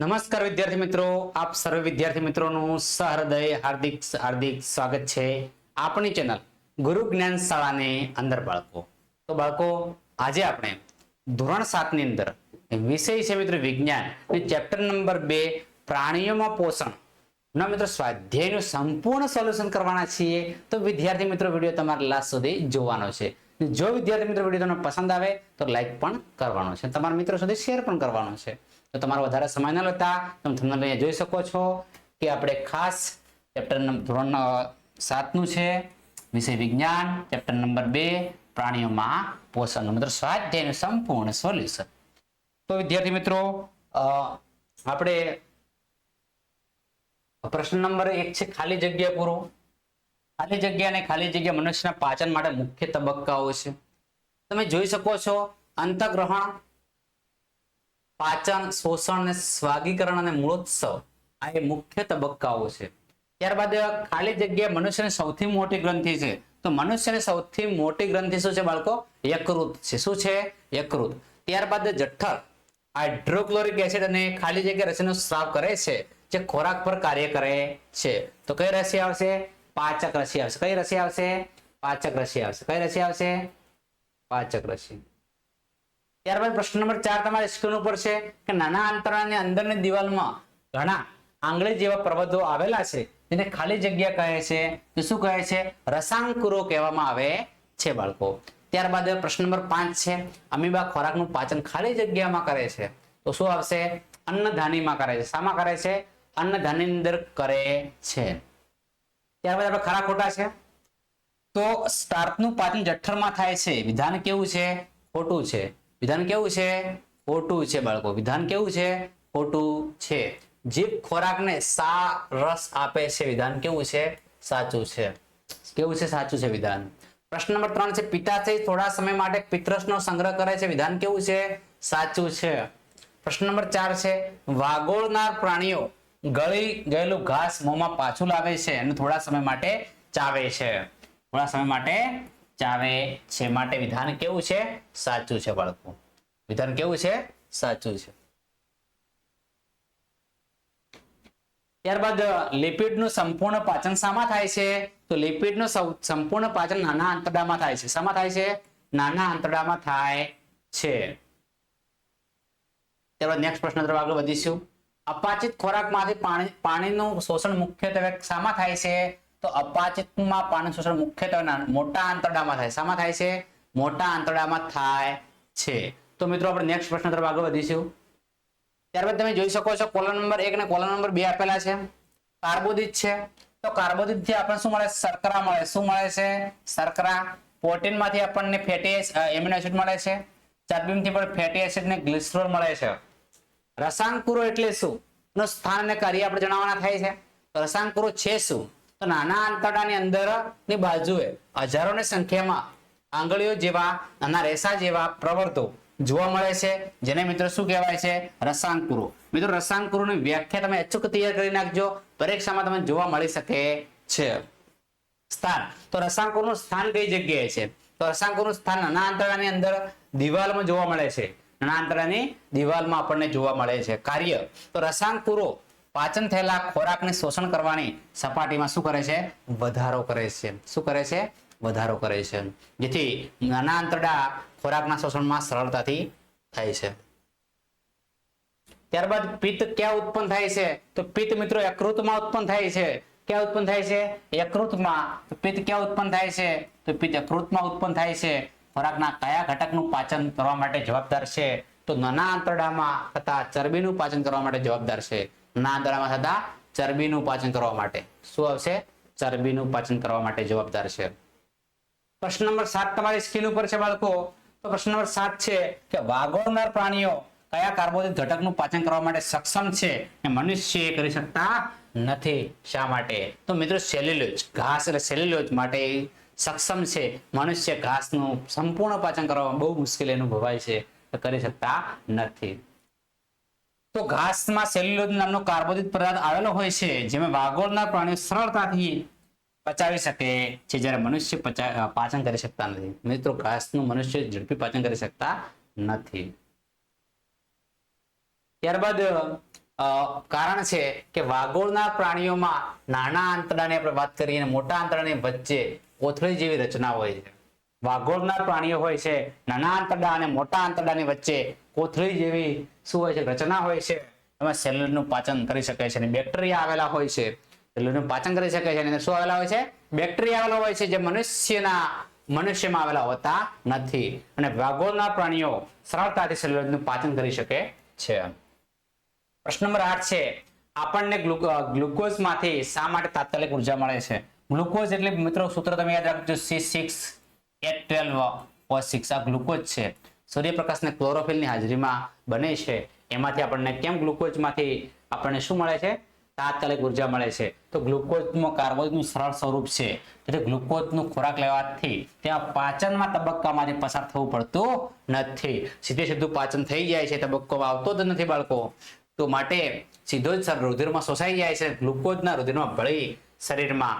નમસ્કાર વિદ્યાર્થી મિત્રો, આપ સર્વ વિદ્યાર્થી મિત્રોનું સહૃદય, હાર્દિક હાર્દિક સ્વાગત છે આપણી ચેનલ ગુરુ જ્ઞાન શાળાની અંદર બાળકો. તો બાળકો, આજે આપણે ધોરણ સાતની અંદર વિષય છે મિત્રો વિજ્ઞાન. ચેપ્ટર નંબર બે, પ્રાણીઓમાં પોષણ. ના મિત્રો, સ્વાધ્યાયનું સંપૂર્ણ સોલ્યુશન કરવાના છીએ. તો વિદ્યાર્થી મિત્રો, વીડિયો તમારે લાસ્ટ સુધી જોવાનો છે. જો વિદ્યાર્થી મિત્રો વીડિયો તમને પસંદ આવે તો લાઈક પણ કરવાનો છે. તમારા મિત્રો સુધી શેર પણ કરવાનો છે. તો તમારો વધારે સમય ન લેતા તમે તમને અહીંયા જોઈ શકો છો કે આપણે ખાસ ચેપ્ટર ધોરણ સાતનું છે, વિષય વિજ્ઞાન ચેપ્ટર નંબર બે, પ્રાણીઓમાં પોષણ. મિત્રો સ્વાધ્યાયનું સંપૂર્ણ સોલ્યુશન તો વિદ્યાર્થી મિત્રો આપણે પ્રશ્ન નંબર એક છે ખાલી જગ્યા પૂરો. ખાલી જગ્યા અને ખાલી જગ્યા મનુષ્યના પાચન માટે મુખ્ય તબક્કાઓ છે. તમે જોઈ શકો છો અંતગ્રહણ પાચન, શોષણ અને સ્વાગીકરણ અને મૂળોત્સવ આ એ મુખ્ય તબક્કાઓ છે. ત્યારબાદ ખાલી જગ્યા મનુષ્યની સૌથી મોટી ગ્રંથિ છે. તો મનુષ્યની સૌથી મોટી ગ્રંથિ શું છે બાળકો? યકૃત છે. શું છે? યકૃત. ત્યારબાદ જઠ્ઠર હાઇડ્રોક્લોરિક એસિડ અને ખાલી જગ્યા રસીનો સ્રાવ કરે છે, જે ખોરાક પર કાર્ય કરે છે. તો કઈ રસી આવશે? પાચક રસી આવશે. કઈ રસી આવશે? પાચક રસી આવશે. કઈ રસી આવશે? પાચક રસી. ત્યારબાદ પ્રશ્ન નંબર ચાર તમારે સ્ક્રીન ઉપર છે કે નાના અંતરાળની અંદરની દિવાલમાં ઘણા આંગળી જેવા પર્વતો આવેલા છે જેને ખાલી જગ્યા કહે છે તો શું કહે છે? રસાંકુરો કહેવામાં આવે છે બાળકો. ત્યારબાદ પ્રશ્ન નંબર પાંચ છે, અમીબા ખોરાકનું પાચન ખાલી જગ્યામાં કરે છે તો શું આવશે? અન્નધાનીમાં કરે છે. શામાં કરે છે? અન્નધાની અંદર કરે છે. ત્યારબાદ આપણે ખરા ખોટા છે? તો સ્ટાર્ચનું પાચન જઠ્ઠરમાં થાય છે. વિધાન કેવું છે? ખોટું છે. વિધાન કેવું છે? ખોટું છે બાળકો. વિધાન કેવું છે? ખોટું છે. જીભ ખોરાકને સા રસ આપે છે વિધાન કેવું છે? સાચું છે. કેવું છે? સાચું છે વિધાન. પ્રશ્ન નંબર ત્રણ છે પિતાથી થોડા સમય માટે પિત્રસનો સંગ્રહ કરે છે. વિધાન કેવું છે? સાચું છે. પ્રશ્ન નંબર ચાર છે, વાગોળનાર પ્રાણીઓ ગળી ગયેલું ઘાસ મોંમાં પાછું લાવે છે અને થોડા સમય માટે ચાવે છે. થોડા સમય માટે ચાવે છે માટે વિધાન કેવું છે? સાચું છે બાળકો. વિધાન કેવું છે? સાચું છે. ત્યારબાદ, લિપિડનું સંપૂર્ણ પાચન શામાં થાય છે? તો લિપિડનું સંપૂર્ણ પાચન નાના આંતરડામાં થાય છે. શામાં થાય છે? નાના આંતરડામાં થાય છે. ત્યારબાદ નેક્સ્ટ પ્રશ્ન તરફ આગળ વધીશું. અપાચિત ખોરાકમાંથી પાણી, પાણીનું શોષણ મુખ્યત્વે શામાં થાય છે? તો અપાચિતમાં પાણી શોષણ મુખ્યત્વે મોટા આંતરડામાં થાય. શામાં થાય છે? મોટા આંતરડામાં થાય છે. તો મિત્રો, આપણે નેક્સ્ટ પ્રશ્ન તરફ આગળ વધીશું. ત્યારબાદ તમે જોઈ શકો છો કોલમ નંબર એક અને કોલમ નંબર બે આપેલા છે. કાર્બોદિત છે. તો કાર્બોદિતથી આપણને શું મળે? શર્કરા મળે. શું મળે છે? શર્કરા. પ્રોટીનમાંથી આપણને ફેટી એમિનો એસિડ મળે છે. ચરબીમાંથી પણ ફેટી એસિડ ને ગ્લિસરોલ મળે છે. રસાંકુરો એટલે શું? સ્થાન અને કાર્ય આપણે જણાવવાના થાય છે. તો રસાંકુરો છે શું? તો નાના આંતરડાની અંદરની બાજુએ હજારોની સંખ્યામાં આંગળીઓ જેવા નાના રેસા જેવા પ્રવર્તો જોવા મળે છે. જેને મિત્રો શું કહેવાય છે? રસાંકુરો. મિત્રો, રસાંકુરોની વ્યાખ્યા તમે અચૂક તૈયાર કરી નાખજો. પરીક્ષામાં તમે જોવા મળી શકે છે. સ્થાન. તો રસાંકુરનું સ્થાન કઈ જગ્યાએ છે? તો રસાંકુરનું સ્થાન નાના આંતરડાની અંદર દિવાલમાં જોવા મળે છે. નાના આંતરડાની દિવાલમાં આપણને જોવા મળે છે. કાર્ય. તો રસાંકુરો પાચન થયેલા ખોરાકને શોષણ કરવાની સપાટીમાં શું કરે છે? વધારો કરે છે. શું કરે છે? વધારો કરે છે. જેથી નાના આંતરડા ખોરાકના શોષણમાં સરળતાથી થાય છે. ત્યારબાદ પિત્ત ક્યાં ઉત્પન્ન થાય છે? તો પિત્ત મિત્રો યકૃતમાં ઉત્પન્ન થાય છે. ક્યાં ઉત્પન્ન થાય છે? યકૃતમાં. પિત્ત ક્યાં ઉત્પન્ન થાય છે? તો પિત્ત યકૃતમાં ઉત્પન્ન થાય છે. ખોરાકના કયા ઘટકનું પાચન કરવા માટે જવાબદાર છે? તો નાના આંતરડામાં થતા ચરબીનું પાચન કરવા માટે જવાબદાર છે. આંતરડામાં થતા ચરબીનું પાચન કરવા માટે. શું આવશે? ચરબીનું પાચન કરવા માટે જવાબદાર છે. પ્રશ્ન નંબર સાત તમારી સ્કીન ઉપર છે બાળકો. તો પ્રશ્ન નંબર સાત છે કે વાગોળનાર પ્રાણીઓ કયા કાર્બોદિત ઘટકનું પાચન કરવા માટે સક્ષમ છે એ મનુષ્ય કરી શકતા નથી? શા માટે? તો મિત્રો સેલ્યુલોજ ઘાસ એટલે સેલ્યુલોજ માટે સક્ષમ છે. મનુષ્ય ઘાસનું સંપૂર્ણ પાચન કરવામાં બહુ મુશ્કેલી અનુભવાય છે. કરી શકતા નથી. તો ઘાસમાં સેલ્યુલોજ નામનો કાર્બોદિત પદાર્થ આવેલો હોય છે, જેમાં વાગોળનાર પ્રાણીઓ સરળતાથી પચાવી શકે છે, જ્યારે મનુષ્ય પચા પાચન કરી શકતા નથી. મિત્રો, ઘાસનું મનુષ્ય ઝડપી પાચન કરી શકતા નથી. ત્યારબાદ કારણ છે કે વાગોળના પ્રાણીઓમાં નાના આંતરડાની આપણે વાત કરીએ મોટા આંતરડાની વચ્ચે કોથળી જેવી રચના હોય છે. વાગોળના પ્રાણીઓ હોય છે, નાના આંતરડા અને મોટા આંતરડાની વચ્ચે કોથળી જેવી શું હોય છે, રચના હોય છે, એમાં સેલ્યુલરનું પાચન કરી શકે છે અને બેક્ટેરિયા આવેલા હોય છે. સેલ્યુલરનું પાચન કરી શકે છે અને શું આવેલા હોય છે બેક્ટેરિયા આવેલા હોય છે જે મનુષ્યના, મનુષ્યમાં આવેલા હોતા નથી. અને વાઘોળના પ્રાણીઓ સરળતાથી સેલ્યુલરનું પાચન કરી શકે છે. પ્રશ્ન નંબર આઠ છે, આપણને ગ્લુકોઝમાંથી શા માટે તાત્કાલિક ઊર્જા મળે છે? ગ્લુકોઝ એટલે મિત્રો સૂત્ર તમે યાદ રાખજો C six at O six glucose છે. સૂર્યપ્રકાશને ક્લોરોફિલની હાજરીમાં બને છે. એમાંથી આપણને કેમ ગ્લુકોઝમાંથી આપણને શું મળે છે? તાત્કાલિક ઊર્જા મળે છે. તો ગ્લુકોઝનું કાર્બોજનું સરળ સ્વરૂપ છે. એટલે ગ્લુકોઝનું ખોરાક લેવાથી ત્યાં પાચનમાં તબક્કામાંથી પસાર થવું પડતું નથી. સીધે સીધું પાચન થઈ જાય છે. તબક્કો આવતો જ નથી બાળકો. તો માટે સીધો જ સર રુધિરમાં શોષાઈ જાય છે. ગ્લુકોઝના રુધિરમાં ભળી શરીરમાં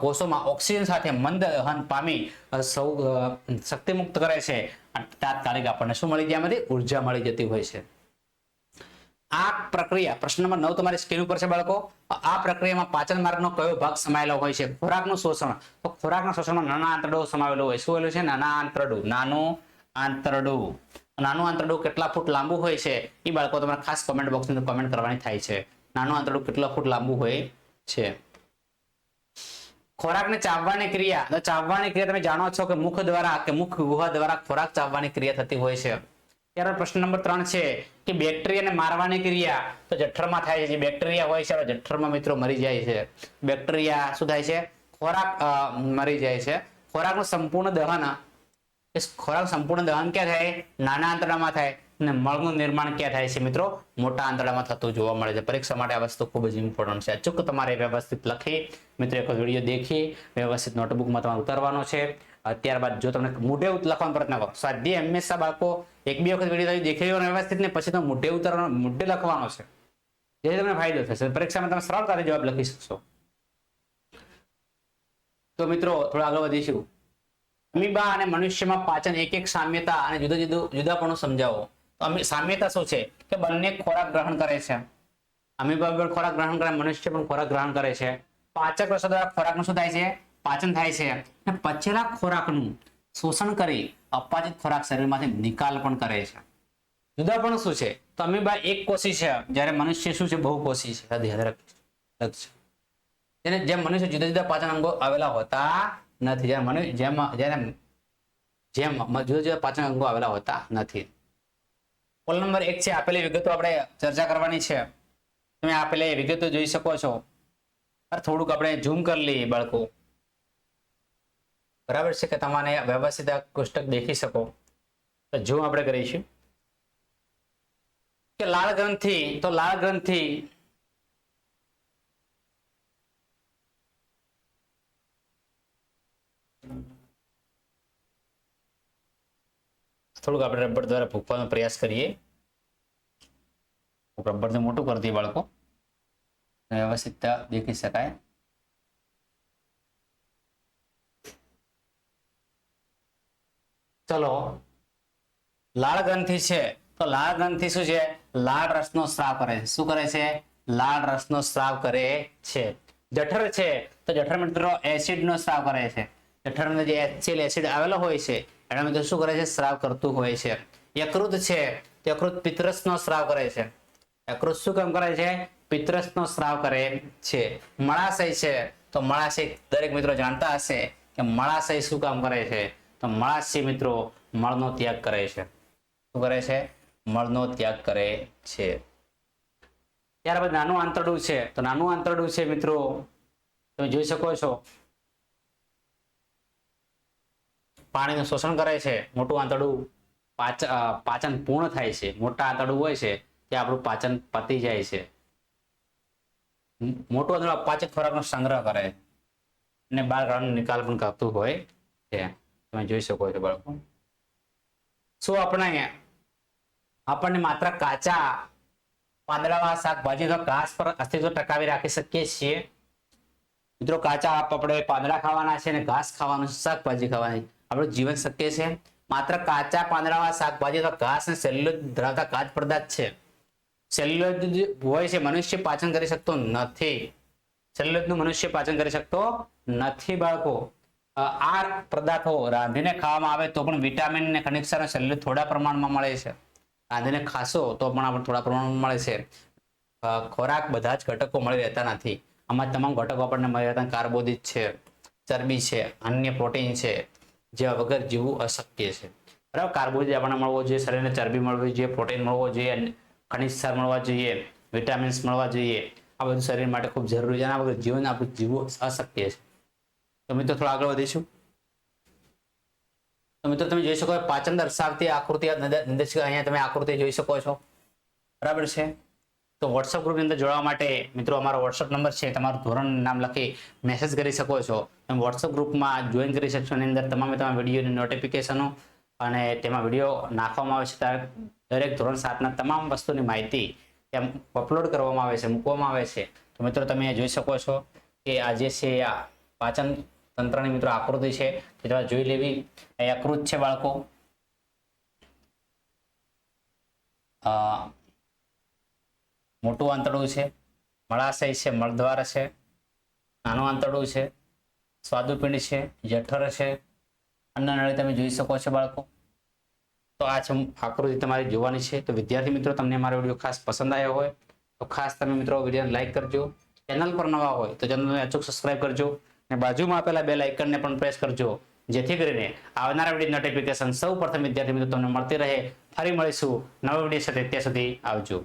કોષોમાં ઓક્સિજન સાથે મંદ દહન પામી સૌ શક્તિમુક્ત કરે છે. તાત્કાલિક આપણને શું મળી જાય? એમાંથી ઊર્જા મળી જતી હોય છે. આ પ્રક્રિયા, પ્રશ્ન નંબર નવ તમારી સ્ક્રીન ઉપર છે બાળકો. આ પ્રક્રિયામાં પાચન માર્ગનો કયો ભાગ સમાયેલો હોય છે? ખોરાકનું શોષણ. તો ખોરાકના શોષણમાં નાના આંતરડો સમાવેલો હોય. શું છે? નાના આંતરડું. નાનું આંતરડું. નાનું આંતરડું કેટલા ફૂટ લાંબુ હોય છે? એ બાળકો તમારે ખાસ કમેન્ટ બોક્સની અંદર કમેન્ટ કરવાની થાય છે. નાનું આંતરડું કેટલા ફૂટ લાંબુ હોય છે? ખોરાકને ચાવવાની ક્રિયા. તો ચાવવાની ક્રિયા તમે જાણો છો કે મુખ દ્વારા કે મુખ ગુહા દ્વારા ખોરાક ચાવવાની ક્રિયા થતી હોય છે. ત્યારબાદ પ્રશ્ન નંબર ત્રણ છે કે બેક્ટેરિયાને મારવાની ક્રિયા. તો જઠરમાં થાય છે. જે બેક્ટેરિયા હોય છે, જઠરમાં મિત્રો મરી જાય છે. બેક્ટેરિયા શું થાય છે? ખોરાક મરી જાય છે. ખોરાકનું સંપૂર્ણ દહન ખોરાક સંપૂર્ણ દહન ક્યાં થાય? નાના આંતરડામાં થાય. અને મળનું નિર્માણ ક્યાં થાય છે મિત્રો? મોટા આંતરડામાં થતું જોવા મળે છે. પરીક્ષા માટે આ વસ્તુ ખૂબ જ ઇમ્પોર્ટન્ટ છે. અચૂક તમારે વ્યવસ્થિત લખી, મિત્રો, એક વીડિયો દેખી, વ્યવસ્થિત નોટબુકમાં તમારે ઉતારવાનો છે. ત્યારબાદ જો તમને મોઢે લખવાનો પ્રયત્ન કરો. સ્વાધ્યાય હંમેશા બાળકો એક બે વખત વીડિયો દેખી લેવાનો વ્યવસ્થિત ને પછી તમે મોઢે ઉતારવાનો, મોઢે લખવાનો છે. જેથી તમને ફાયદો થશે. પરીક્ષામાં તમે સરળતાથી જવાબ લખી શકશો. તો મિત્રો, થોડા આગળ વધીશું. અમીબા અને મનુષ્યમાં પાચન એક એક સામ્યતા અને જુદા જુદું જુદાપણું સમજાવો. તો અમી- સામ્યતા શું છે? કે બંને ખોરાક ગ્રહણ કરે છે. પણ ખોરાક ગ્રહણ કરે, મનુષ્ય પણ ખોરાક ગ્રહણ કરે છે. પાચક રસો દ્વારા ખોરાકનું શું થાય છે? પાચન થાય છે. અને પચેલા ખોરાકનું શોષણ કરી અપાચિત ખોરાક શરીરમાંથી નિકાલ પણ કરે છે. જુદા પણ શું છે? તો અમીબા એક કોષી છે. જ્યારે મનુષ્ય શું છે? બહુ કોશી છે. લખજો. જેમ મનુષ્ય જુદા જુદા પાચન અંગો આવેલા હોતા નથી, જેમ જેમ જેને જેમ જુદા જુદા પાચન અંગો આવેલા હોતા નથી. કોલ નંબર એક છે, આપેલી વિગતો આપણે ચર્ચા કરવાની છે. તમે આપેલી વિગતો જોઈ શકો છો. થોડુંક આપણે ઝૂમ કરી લઈએ બાળકો. બરાબર છે કે તમારે વ્યવસ્થિત કોષ્ટક દેખી શકો? તો ઝૂમ આપણે કરીશું. કે લાળ ગ્રંથિ, તો લાળ ગ્રંથિ થોડુંક આપણે રબર દ્વારા ફૂંકવાનો પ્રયાસ કરીએ. રબરને મોટું કરી દઈએ બાળકો. વ્યવસ્થિત દેખી શકાય. ચલો. લાળ ગ્રંથિ છે. તો લાળ ગ્રંથિ શું છે? લાળ રસનો સ્રાવ કરે છે. શું કરે છે? લાળ રસનો સ્રાવ કરે છે. જઠર છે. તો જઠર મિત્રો એસિડ નો સ્રાવ કરે છે. જઠર જે HCl એસિડ આવેલો હોય છે એના મિત્રો શું કરે છે? સ્રાવ કરતું હોય છે. યકૃત છે. યકૃત પિત્તરસ નો સ્રાવ કરે છે. યકૃત શું કામ કરે છે? પિત્તરસ નો સ્રાવ કરે છે. મળાશય છે. તો મળાશય દરેક મિત્રો જાણતા હશે કે મળાશય શું કામ કરે છે? તો મળાશય મિત્રો મળનો ત્યાગ કરે છે. શું કરે છે? મળનો ત્યાગ કરે છે. ત્યારબાદ નાનું આંતરડું છે. તો નાનું આંતરડું છે મિત્રો. તમે જોઈ શકો છો. પાણીનું શોષણ કરે છે, મોટું આંતરડું પાચ પાચન પૂર્ણ થાય છે, મોટા આંતરડું હોય છે તે આપણું પાચન પતી જાય છે. મોટું આંતરડું પાચક ખોરાકનો સંગ્રહ કરે અને બહાર ગાળાનો નિકાલ પણ કરતું હોય છે. તમે જોઈ શકો છો બાળકો. શું આપણે, આપણને માત્ર કાચા પાંદડાવાળા શાકભાજી અથવા ઘાસ પર અસ્તિત્વ ટકાવી રાખી શકીએ છીએ? મિત્રો, કાચા આપણે પાંદડા ખાવાના છે અને ઘાસ ખાવાનું, શાકભાજી ખાવાની. આપણું જીવન શક્ય છે. માત્ર કાચા પાંદડાવાળા શાકભાજી અથવા ઘાસ અને સેલ્યુલોજ ધરાવતા કાચ પદાર્થ છે. સેલ્યુલોજ હોય છે, મનુષ્ય પાચન કરી શકતો નથી. સેલ્યુલોઝનું મનુષ્ય પાચન કરી શકતો નથી, બાળકો. આ પદાર્થો રાંધીને ખાવામાં આવે તો પણ વિટામિન અને ખનિજ ક્ષાર સેલ્યુલોઝ થોડા પ્રમાણમાં મળે છે. રાંધીને ખાશો તો પણ આપણે થોડા પ્રમાણમાં મળે છે. ખોરાક બધા જ ઘટકો મળી રહેતા નથી. આમાં તમામ ઘટકો આપણને મળી રહેતા, કાર્બોદિત છે, ચરબી છે, અન્ય પ્રોટીન છે. જેવા વગર જીવવું અશક્ય છે. બરાબર? કાર્બોદિત આપણને મળવો જોઈએ, શરીરને ચરબી મળવી જોઈએ, પ્રોટીન મળવો જોઈએ ખનિજ સાર મળવા જોઈએ, વિટામિન્સ મળવા જોઈએ. આ બધું શરીર માટે ખૂબ જરૂરી છે આના વગર જીવન આપણું જીવવું અશક્ય છે. તો મિત્રો થોડા આગળ વધીશું. તો મિત્રો તમે જોઈ શકો પાચન દર્શાવતી આકૃતિ નિર્દેશક અહીંયા તમે આકૃતિ જોઈ શકો છો. બરાબર છે? તો વોટ્સઅપ ગ્રુપની અંદર જોડવા માટે મિત્રો અમારો વોટ્સઅપ નંબર છે, તમારું ધોરણ નામ લખી મેસેજ કરી શકો છો. તમે વોટ્સઅપ ગ્રુપમાં જોઈન કરી શકશો. એની અંદર તમામે તમામ વિડીયોની નોટિફિકેશનો અને તેમાં વીડિયો નાખવામાં આવે છે. દરેક ધોરણ સાતના તમામ વસ્તુની માહિતી ત્યાં અપલોડ કરવામાં આવે છે, મૂકવામાં આવે છે. તો મિત્રો તમે જોઈ શકો છો કે આ જે છે આ પાચન તંત્રની મિત્રો આકૃતિ છે, તે જોઈ લેવી. એ આકૃત છે બાળકો. મોટું આંતરડું છે, મળાશય છે, મળદ્વાર છે, નાનું આંતરડું છે, સ્વાદુપિંડ છે, જઠર છે અન્નનળી તમે જોઈ શકો છો બાળકો. તો આ છે આકૃતિ તમારી જોવાની છે. તો વિદ્યાર્થી મિત્રો, તમને મારો વીડિયો ખાસ પસંદ આવ્યો હોય, તો ખાસ તમે મિત્રો વિડીયોને લાઇક કરજો. ચેનલ પર નવા હોય, તો ચેનલને અચૂક સબસ્ક્રાઇબ કરજો. અને બાજુમાં આપેલા બે લાઇકનને પણ પ્રેસ કરજો. જેથી કરીને આવનારા વીડિયો નોટિફિકેશન સૌ પ્રથમ વિદ્યાર્થી મિત્રો તમને મળતી રહે. ફરી મળીશું નવા વીડિયો સાથે. ત્યાં સુધી આવજો.